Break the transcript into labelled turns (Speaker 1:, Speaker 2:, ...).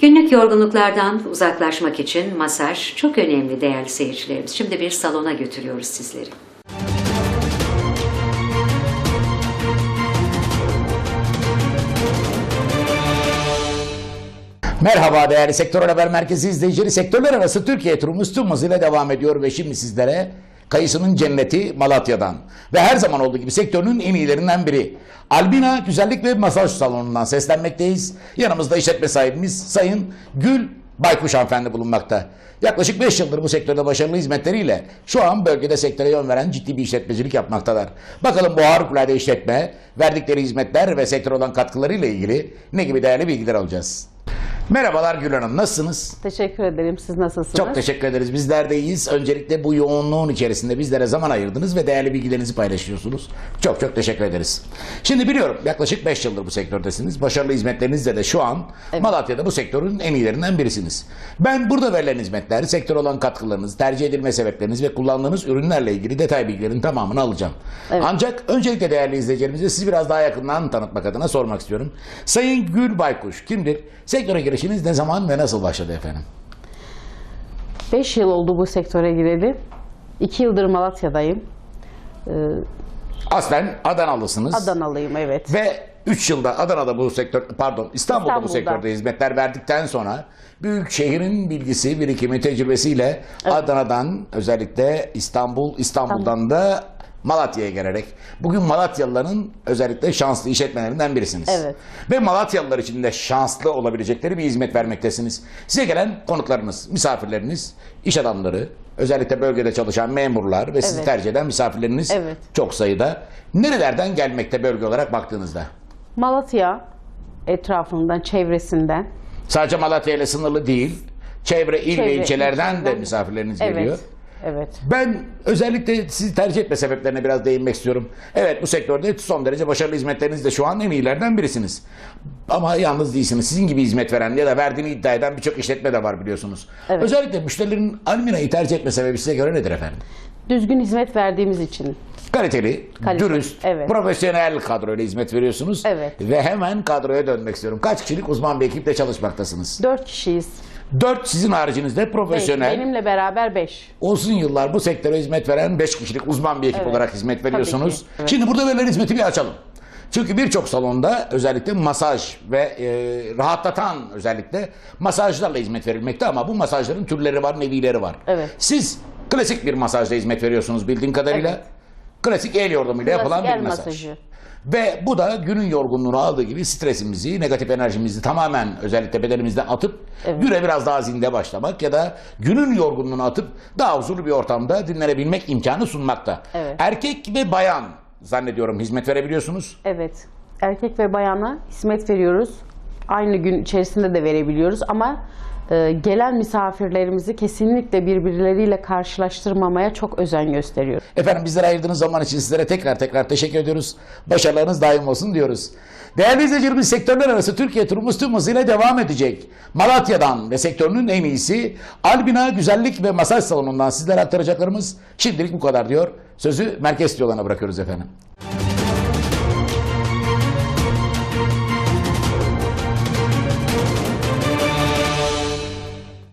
Speaker 1: Günlük yorgunluklardan uzaklaşmak için masaj çok önemli değerli seyircilerimiz. Şimdi bir salona götürüyoruz sizleri.
Speaker 2: Merhaba değerli Sektör Haber Merkezi izleyicileri. Sektörler arası Türkiye turumuz tüm hızıyla devam ediyor ve şimdi sizlere kayısının cenneti Malatya'dan ve her zaman olduğu gibi sektörünün en iyilerinden biri Albina Güzellik ve Masaj Salonu'ndan seslenmekteyiz. Yanımızda işletme sahibimiz Sayın Gül Baykuş hanımefendi bulunmakta. Yaklaşık 5 yıldır bu sektörde başarılı hizmetleriyle şu an bölgede sektöre yön veren ciddi bir işletmecilik yapmaktalar. Bakalım bu harikulade işletme, verdikleri hizmetler ve sektör olan katkılarıyla ilgili ne gibi değerli bilgiler alacağız. Merhabalar Gül Hanım, nasılsınız?
Speaker 3: Teşekkür ederim. Siz nasılsınız?
Speaker 2: Çok teşekkür ederiz. Bizler de iyiyiz. Öncelikle bu yoğunluğun içerisinde bizlere zaman ayırdınız ve değerli bilgilerinizi paylaşıyorsunuz. Çok çok teşekkür ederiz. Şimdi biliyorum yaklaşık 5 yıldır bu sektördesiniz. Başarılı hizmetlerinizle de şu an Malatya'da bu sektörün en iyilerinden birisiniz. Ben burada verilen hizmetler, sektör olan katkılarınız, tercih edilme sebepleriniz ve kullandığınız ürünlerle ilgili detay bilgilerin tamamını alacağım. Ancak öncelikle değerli izleyicilerimize sizi biraz daha yakından tanıtmak adına sormak istiyorum. Sayın Gül Baykuş kimdir? Sektöre girişiniz ne zaman ve nasıl başladı efendim?
Speaker 3: 5 yıl oldu bu sektöre gireli. 2 yıldır Malatya'dayım.
Speaker 2: Aslen Adanalısınız.
Speaker 3: Adanalıyım evet.
Speaker 2: Ve 3 yılda Adana'da bu sektör, pardon İstanbul'da, bu
Speaker 3: İstanbul'da.
Speaker 2: sektörde hizmetler verdikten sonra büyük şehrin bilgisi, birikimi, tecrübesiyle Adana'dan özellikle İstanbul, İstanbul'dan da Malatya'ya gelerek bugün Malatyalıların özellikle şanslı işletmelerinden birisiniz.
Speaker 3: Evet.
Speaker 2: Ve Malatyalılar için de şanslı olabilecekleri bir hizmet vermektesiniz. Size gelen konuklarınız, misafirleriniz, iş adamları, özellikle bölgede çalışan memurlar ve sizi
Speaker 3: Evet.
Speaker 2: tercih eden misafirleriniz
Speaker 3: Evet.
Speaker 2: çok sayıda. Nerelerden gelmekte bölge olarak baktığınızda?
Speaker 3: Malatya etrafından, çevresinden.
Speaker 2: Sadece Malatya ile sınırlı değil. Çevre il ve
Speaker 3: Çevre
Speaker 2: ilçelerden de misafirleriniz
Speaker 3: Evet.
Speaker 2: geliyor.
Speaker 3: Evet.
Speaker 2: Ben özellikle sizi tercih etme sebeplerine biraz değinmek istiyorum. Evet bu sektörde son derece başarılı hizmetlerinizde şu an en iyilerden birisiniz. Ama yalnız değilsiniz. Sizin gibi hizmet veren ya da verdiğini iddia eden birçok işletme de var biliyorsunuz.
Speaker 3: Evet.
Speaker 2: Özellikle müşterilerin Almina'yı tercih etme sebebi size göre nedir efendim?
Speaker 3: Düzgün hizmet verdiğimiz için.
Speaker 2: Kaliteli,
Speaker 3: Kalite,
Speaker 2: dürüst,
Speaker 3: evet.
Speaker 2: profesyonel kadroyla hizmet veriyorsunuz.
Speaker 3: Evet.
Speaker 2: Ve hemen kadroya dönmek istiyorum. Kaç kişilik uzman bir ekiple çalışmaktasınız?
Speaker 3: 4 kişiyiz.
Speaker 2: Dört sizin haricinizde
Speaker 3: Beş,
Speaker 2: profesyonel,
Speaker 3: benimle beraber 5.
Speaker 2: uzun yıllar bu sektöre hizmet veren 5 kişilik uzman bir ekip
Speaker 3: Evet.
Speaker 2: olarak hizmet veriyorsunuz.
Speaker 3: ki, evet.
Speaker 2: Şimdi burada verilen hizmeti bir açalım. Çünkü birçok salonda özellikle masaj ve e, rahatlatan özellikle masajlarla hizmet verilmekte ama bu masajların türleri var, nevileri var.
Speaker 3: Evet.
Speaker 2: Siz klasik bir masajla hizmet veriyorsunuz bildiğim kadarıyla.
Speaker 3: Evet.
Speaker 2: Klasik el yordamıyla yapılan bir
Speaker 3: el
Speaker 2: masaj.
Speaker 3: masajı.
Speaker 2: Ve bu da günün yorgunluğunu aldığı gibi stresimizi, negatif enerjimizi tamamen özellikle bedenimizden atıp
Speaker 3: Evet.
Speaker 2: güne biraz daha zinde başlamak ya da günün yorgunluğunu atıp daha huzurlu bir ortamda dinlenebilmek imkanı sunmakta.
Speaker 3: Evet.
Speaker 2: Erkek ve bayan zannediyorum hizmet verebiliyorsunuz.
Speaker 3: Evet. Erkek ve bayana hizmet veriyoruz. Aynı gün içerisinde de verebiliyoruz ama gelen misafirlerimizi kesinlikle birbirleriyle karşılaştırmamaya çok özen gösteriyoruz.
Speaker 2: Efendim bizlere ayırdığınız zaman için sizlere tekrar tekrar teşekkür ediyoruz. Başarılarınız daim olsun diyoruz. Değerli izleyicilerimiz sektörler arası Türkiye turumuz tüm hızıyla devam edecek. Malatya'dan ve sektörünün en iyisi Albina Güzellik ve Masaj Salonu'ndan sizlere aktaracaklarımız şimdilik bu kadar diyor. Sözü merkez stüdyolarına bırakıyoruz efendim.